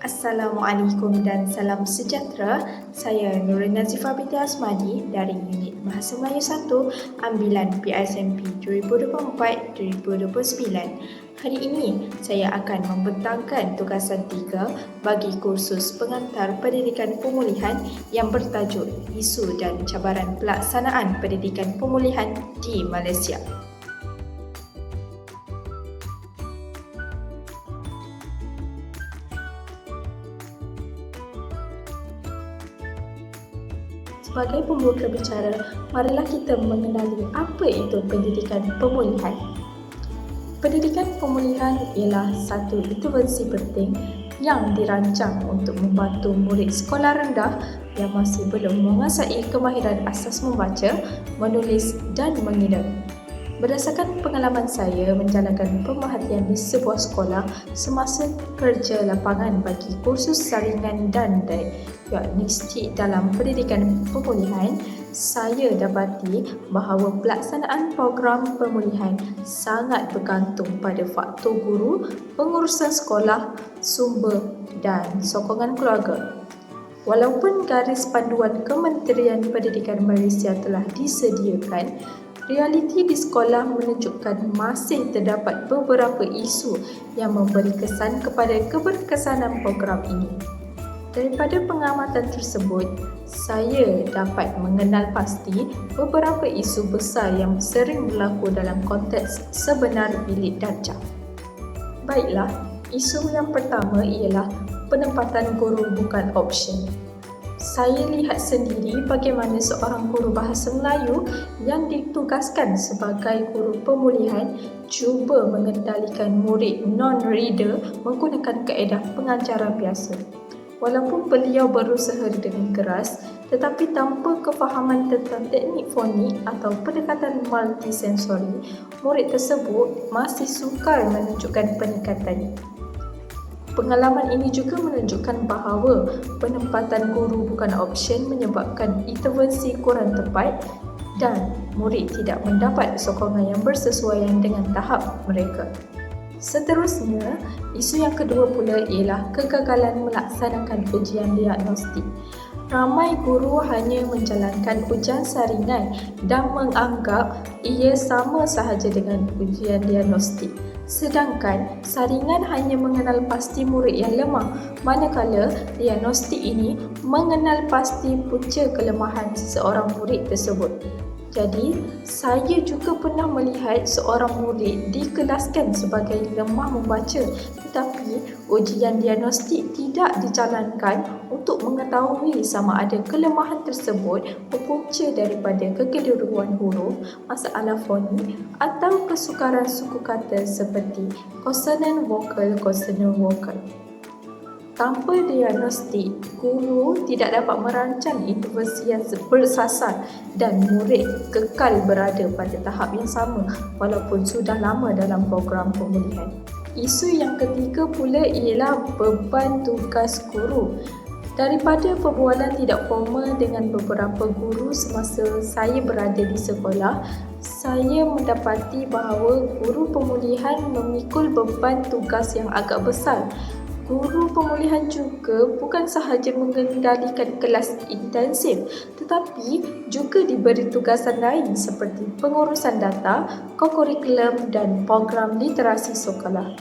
Assalamualaikum dan salam sejahtera. Saya Nurin Nazifah binti Asmadi dari Unit Bahasa Melayu 1, ambilan PISMP 2024-2029. Hari ini saya akan membentangkan tugasan tiga bagi kursus pengantar pendidikan pemulihan yang bertajuk Isu dan Cabaran Pelaksanaan Pendidikan Pemulihan di Malaysia. Sebagai pembuka bicara, marilah kita mengenali apa itu pendidikan pemulihan. Pendidikan pemulihan ialah satu intervensi penting yang dirancang untuk membantu murid sekolah rendah yang masih belum menguasai kemahiran asas membaca, menulis dan mengira. Berdasarkan pengalaman saya menjalankan pemerhatian di sebuah sekolah semasa kerja lapangan bagi kursus saringan dan diagnostik dalam pendidikan pemulihan, saya dapati bahawa pelaksanaan program pemulihan sangat bergantung pada faktor guru, pengurusan sekolah, sumber dan sokongan keluarga. Walaupun garis panduan Kementerian Pendidikan Malaysia telah disediakan, realiti di sekolah menunjukkan masih terdapat beberapa isu yang memberi kesan kepada keberkesanan program ini. Daripada pengamatan tersebut, saya dapat mengenal pasti beberapa isu besar yang sering berlaku dalam konteks sebenar bilik darjah. Baiklah, isu yang pertama ialah penempatan guru bukan option. Saya lihat sendiri bagaimana seorang guru bahasa Melayu yang ditugaskan sebagai guru pemulihan cuba mengendalikan murid non-reader menggunakan kaedah pengajaran biasa. Walaupun beliau berusaha dengan keras, tetapi tanpa kefahaman tentang teknik fonik atau pendekatan multisensori, murid tersebut masih sukar menunjukkan peningkatan. Pengalaman ini juga menunjukkan bahawa penempatan guru bukan option menyebabkan intervensi kurang tepat dan murid tidak mendapat sokongan yang bersesuaian dengan tahap mereka. Seterusnya, isu yang kedua pula ialah kegagalan melaksanakan ujian diagnostik. Ramai guru hanya menjalankan ujian saringan dan menganggap ia sama sahaja dengan ujian diagnostik. Sedangkan saringan hanya mengenal pasti murid yang lemah, manakala diagnostik ini mengenal pasti punca kelemahan seseorang murid tersebut. Jadi, saya juga pernah melihat seorang murid dikelaskan sebagai lemah membaca tetapi ujian diagnostik tidak dijalankan untuk mengetahui sama ada kelemahan tersebut berpunca daripada kekeliruan huruf, masalah fonik atau kesukaran suku kata seperti consonant vokal, consonant vokal. Tanpa diagnostik, guru tidak dapat merancang intervensi yang bersasar dan murid kekal berada pada tahap yang sama walaupun sudah lama dalam program pemulihan. Isu yang ketiga pula ialah beban tugas guru. Daripada perbualan tidak formal dengan beberapa guru semasa saya berada di sekolah, saya mendapati bahawa guru pemulihan memikul beban tugas yang agak besar guru pemulihan juga bukan sahaja mengendalikan kelas intensif tetapi juga diberi tugasan lain seperti pengurusan data, kokurikulum dan program literasi sekolah.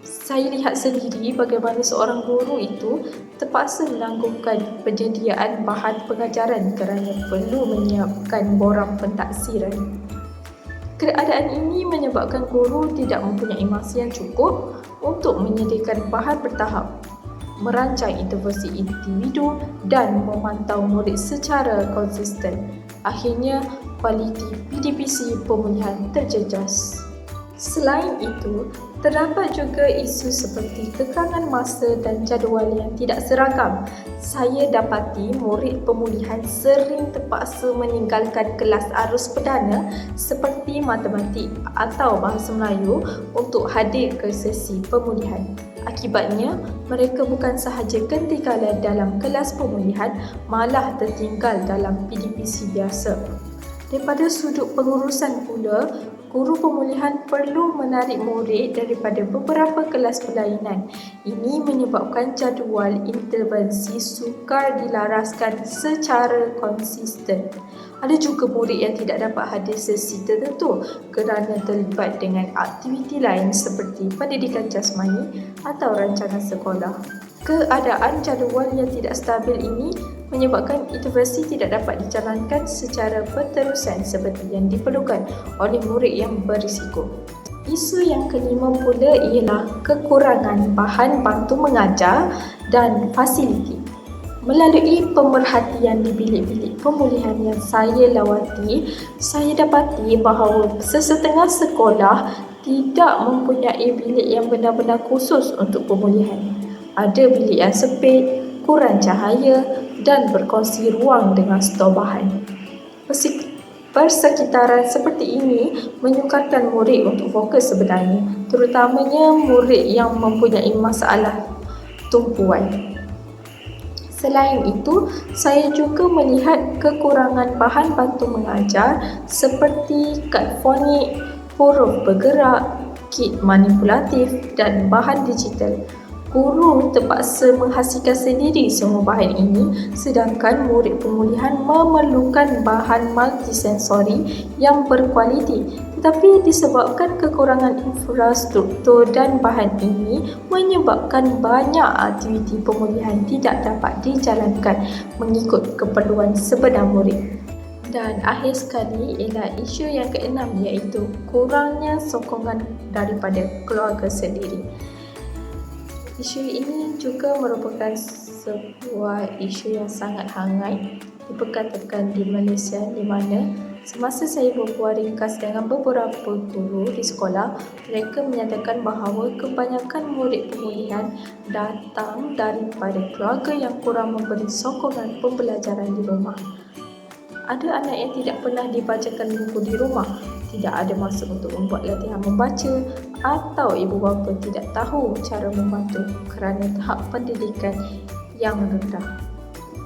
Saya lihat sendiri bagaimana seorang guru itu terpaksa menangguhkan penyediaan bahan pengajaran kerana perlu menyiapkan borang pentaksiran. Keadaan ini menyebabkan guru tidak mempunyai masa yang cukup untuk menyediakan bahan bertahap, merancang intervensi individu dan memantau murid secara konsisten. Akhirnya, kualiti PDPC pemulihan terjejas. Selain itu, terdapat juga isu seperti kekangan masa dan jadual yang tidak seragam. Saya dapati murid pemulihan sering terpaksa meninggalkan kelas arus perdana seperti matematik atau bahasa Melayu untuk hadir ke sesi pemulihan. Akibatnya, mereka bukan sahaja ketinggalan dalam kelas pemulihan, malah tertinggal dalam PDPC biasa. Daripada sudut pengurusan pula, guru pemulihan perlu menarik murid daripada beberapa kelas perlainan. Ini menyebabkan jadual intervensi sukar dilaraskan secara konsisten. Ada juga murid yang tidak dapat hadir sesi tertentu kerana terlibat dengan aktiviti lain seperti pendidikan jasmani atau rancangan sekolah. Keadaan jadual yang tidak stabil ini menyebabkan intervensi tidak dapat dijalankan secara berterusan seperti yang diperlukan oleh murid yang berisiko. Isu yang kelima pula ialah kekurangan bahan bantu mengajar dan fasiliti. Melalui pemerhatian di bilik-bilik pemulihan yang saya lawati, saya dapati bahawa sesetengah sekolah tidak mempunyai bilik yang benar-benar khusus untuk pemulihan. Ada bilik yang sempit, kurang cahaya dan berkongsi ruang dengan stor bahan. Persekitaran seperti ini menyukarkan murid untuk fokus sebenarnya, terutamanya murid yang mempunyai masalah tumpuan. Selain itu, saya juga melihat kekurangan bahan bantu mengajar seperti kad fonik, huruf bergerak, kit manipulatif dan bahan digital Guru terpaksa menghasilkan sendiri semua bahan ini sedangkan murid pemulihan memerlukan bahan multisensori yang berkualiti tetapi disebabkan kekurangan infrastruktur dan bahan ini menyebabkan banyak aktiviti pemulihan tidak dapat dijalankan mengikut keperluan sebenar murid. Dan akhir sekali ialah isu yang keenam iaitu kurangnya sokongan daripada keluarga sendiri. Isu ini juga merupakan sebuah isu yang sangat hangat diperkatakan di Malaysia di mana semasa saya berbual ringkas dengan beberapa guru di sekolah mereka menyatakan bahawa kebanyakan murid pemulihan datang daripada keluarga yang kurang memberi sokongan pembelajaran di rumah. Ada anak yang tidak pernah dibacakan buku di rumah tidak ada masa untuk membuat latihan membaca atau ibu bapa tidak tahu cara membantu kerana tahap pendidikan yang rendah.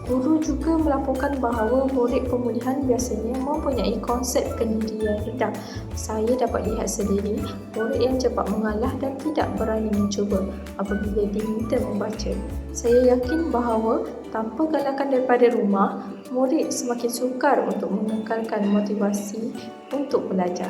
Guru juga melaporkan bahawa murid pemulihan biasanya mempunyai konsep kendirian rendah. Saya dapat lihat sendiri murid yang cepat mengalah dan tidak berani mencuba apabila diminta membaca. Saya yakin bahawa tanpa galakan daripada rumah, murid semakin sukar untuk mengekalkan motivasi untuk belajar.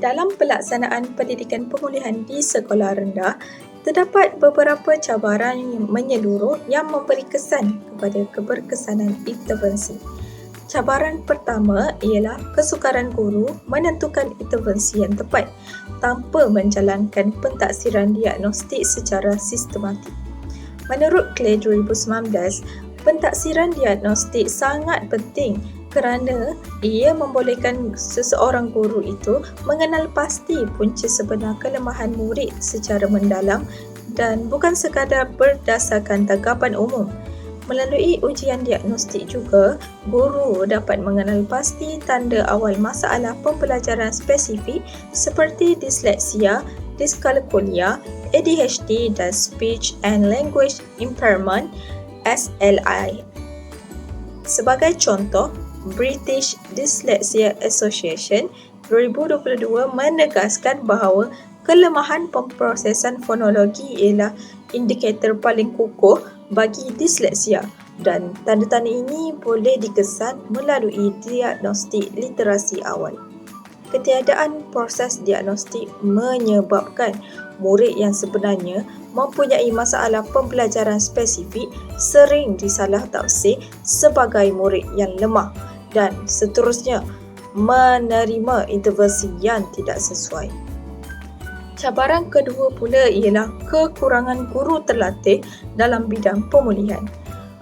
Dalam pelaksanaan pendidikan pemulihan di sekolah rendah, terdapat beberapa cabaran menyeluruh yang memberi kesan kepada keberkesanan intervensi. Cabaran pertama ialah kesukaran guru menentukan intervensi yang tepat tanpa menjalankan pentaksiran diagnostik secara sistematik. Menurut Clay 2019, pentaksiran diagnostik sangat penting kerana ia membolehkan seseorang guru itu mengenal pasti punca sebenar kelemahan murid secara mendalam dan bukan sekadar berdasarkan tanggapan umum. Melalui ujian diagnostik juga, guru dapat mengenal pasti tanda awal masalah pembelajaran spesifik seperti disleksia, diskalkulia, ADHD dan speech and language impairment SLI. Sebagai contoh, British Dyslexia Association 2022 menegaskan bahawa kelemahan pemprosesan fonologi ialah indikator paling kukuh bagi disleksia dan tanda-tanda ini boleh dikesan melalui diagnostik literasi awal. Ketiadaan proses diagnostik menyebabkan murid yang sebenarnya mempunyai masalah pembelajaran spesifik sering disalah tafsir sebagai murid yang lemah dan seterusnya menerima intervensi yang tidak sesuai. Cabaran kedua pula ialah kekurangan guru terlatih dalam bidang pemulihan.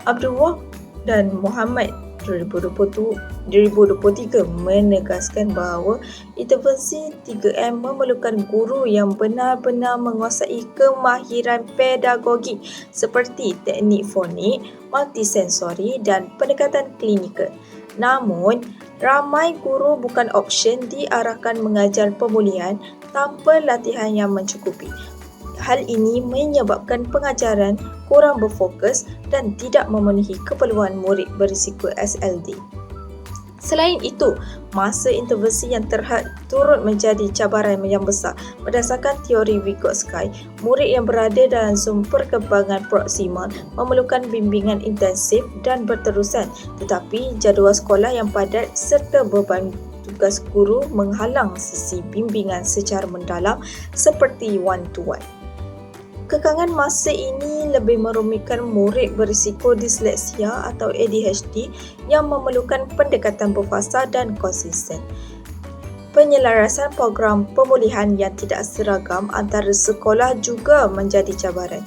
Abdul dan Muhammad 2023 menegaskan bahawa intervensi 3M memerlukan guru yang benar-benar menguasai kemahiran pedagogik seperti teknik fonik, multisensori dan pendekatan klinikal. Namun, ramai guru bukan option diarahkan mengajar pemulihan tanpa latihan yang mencukupi. Hal ini menyebabkan pengajaran kurang berfokus dan tidak memenuhi keperluan murid berisiko SLD. Selain itu, masa intervensi yang terhad turut menjadi cabaran yang besar. Berdasarkan teori Vygotsky, murid yang berada dalam zon perkembangan proksimal memerlukan bimbingan intensif dan berterusan tetapi jadual sekolah yang padat serta beban tugas guru menghalang sesi bimbingan secara mendalam seperti one-to-one. Kekangan masa ini lebih merumikan murid berisiko disleksia atau ADHD yang memerlukan pendekatan berfasa dan konsisten. Penyelarasan program pemulihan yang tidak seragam antara sekolah juga menjadi cabaran.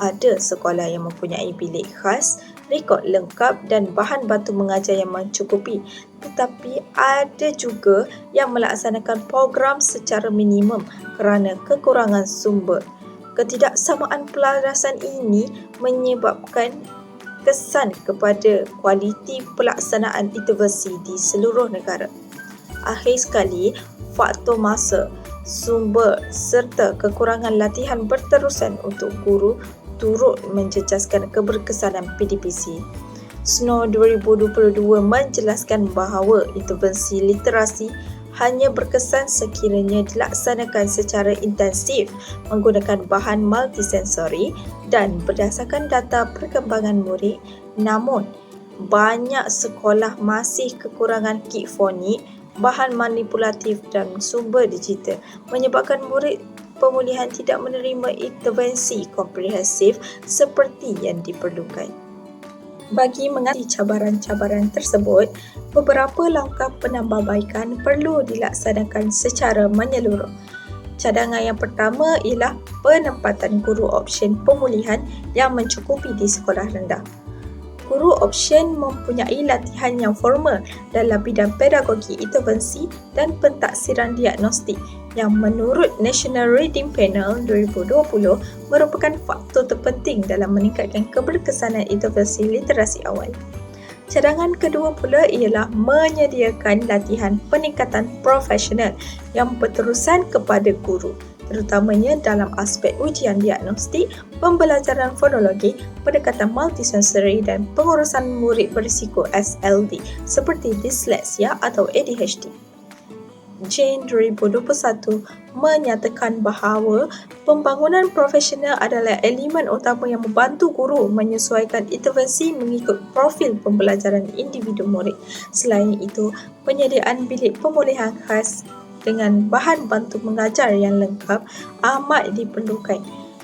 Ada sekolah yang mempunyai bilik khas, rekod lengkap dan bahan bantu mengajar yang mencukupi. Tetapi ada juga yang melaksanakan program secara minimum kerana kekurangan sumber ketidaksamaan pelarasan ini menyebabkan kesan kepada kualiti pelaksanaan intervensi di seluruh negara. Akhir sekali, faktor masa, sumber serta kekurangan latihan berterusan untuk guru turut menjejaskan keberkesanan PDPC. Snow 2022 menjelaskan bahawa intervensi literasi hanya berkesan sekiranya dilaksanakan secara intensif menggunakan bahan multisensori dan berdasarkan data perkembangan murid namun banyak sekolah masih kekurangan kit fonik, bahan manipulatif dan sumber digital menyebabkan murid pemulihan tidak menerima intervensi komprehensif seperti yang diperlukan. Bagi mengatasi cabaran-cabaran tersebut, beberapa langkah penambahbaikan perlu dilaksanakan secara menyeluruh. Cadangan yang pertama ialah penempatan guru option pemulihan yang mencukupi di sekolah rendah. Guru option mempunyai latihan yang formal dalam bidang pedagogi intervensi dan pentaksiran diagnostik yang menurut National Reading Panel 2020 merupakan faktor terpenting dalam meningkatkan keberkesanan intervensi literasi awal. Cadangan kedua pula ialah menyediakan latihan peningkatan profesional yang berterusan kepada guru terutamanya dalam aspek ujian diagnostik, pembelajaran fonologi, pendekatan multisensory dan pengurusan murid berisiko SLD seperti disleksia atau ADHD. Jane 2021 menyatakan bahawa pembangunan profesional adalah elemen utama yang membantu guru menyesuaikan intervensi mengikut profil pembelajaran individu murid. Selain itu, penyediaan bilik pemulihan khas dengan bahan bantu mengajar yang lengkap amat diperlukan.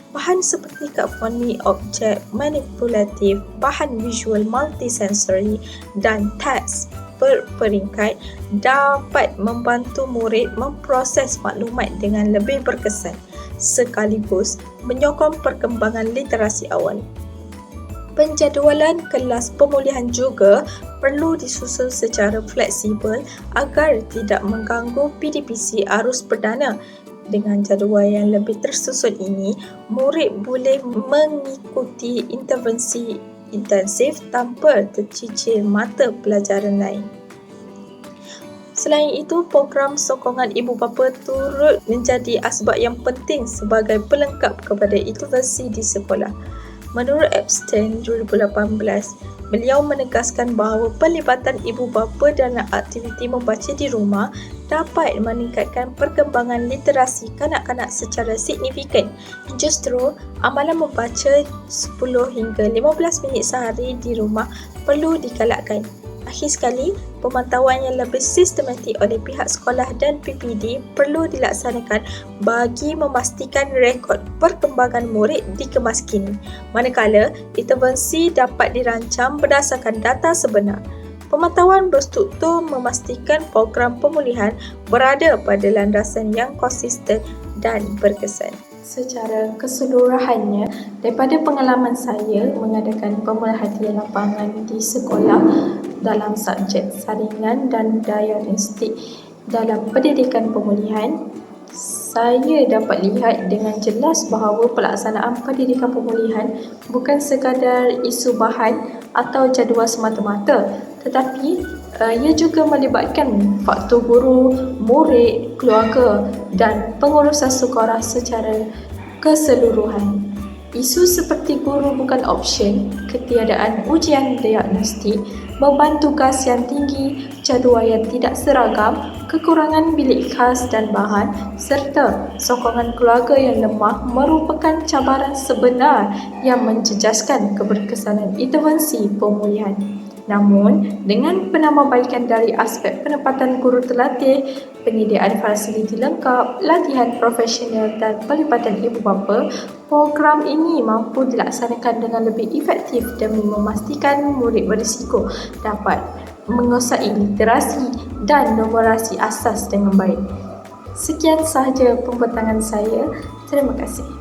Bahan seperti kad fonik objek manipulatif, bahan visual multisensory dan teks berperingkat dapat membantu murid memproses maklumat dengan lebih berkesan sekaligus menyokong perkembangan literasi awal. Penjadualan kelas pemulihan juga perlu disusun secara fleksibel agar tidak mengganggu PDPC arus perdana. Dengan jadual yang lebih tersusun ini, murid boleh mengikuti intervensi intensif tanpa tercicir mata pelajaran lain. Selain itu, program sokongan ibu bapa turut menjadi asbab yang penting sebagai pelengkap kepada intervensi di sekolah. Menurut Epstein 2018, beliau menegaskan bahawa pelibatan ibu bapa dalam aktiviti membaca di rumah dapat meningkatkan perkembangan literasi kanak-kanak secara signifikan. Justru, amalan membaca 10 hingga 15 minit sehari di rumah perlu digalakkan. Akhir sekali, pemantauan yang lebih sistematik oleh pihak sekolah dan PPD perlu dilaksanakan bagi memastikan rekod perkembangan murid dikemas kini. Manakala, intervensi dapat dirancang berdasarkan data sebenar. Pemantauan berstruktur memastikan program pemulihan berada pada landasan yang konsisten dan berkesan secara keseluruhannya daripada pengalaman saya mengadakan pemerhatian lapangan di sekolah dalam subjek saringan dan diagnostik dalam pendidikan pemulihan saya dapat lihat dengan jelas bahawa pelaksanaan pendidikan pemulihan bukan sekadar isu bahan atau jadual semata-mata tetapi uh, ia juga melibatkan faktor guru, murid, keluarga dan pengurusan sekolah secara keseluruhan. Isu seperti guru bukan option, ketiadaan ujian diagnostik, beban tugas yang tinggi, jadual yang tidak seragam, kekurangan bilik khas dan bahan serta sokongan keluarga yang lemah merupakan cabaran sebenar yang menjejaskan keberkesanan intervensi pemulihan. Namun, dengan penambahbaikan dari aspek penempatan guru terlatih, penyediaan fasiliti lengkap, latihan profesional dan pelibatan ibu bapa, program ini mampu dilaksanakan dengan lebih efektif demi memastikan murid berisiko dapat menguasai literasi dan numerasi asas dengan baik. Sekian sahaja pembentangan saya. Terima kasih.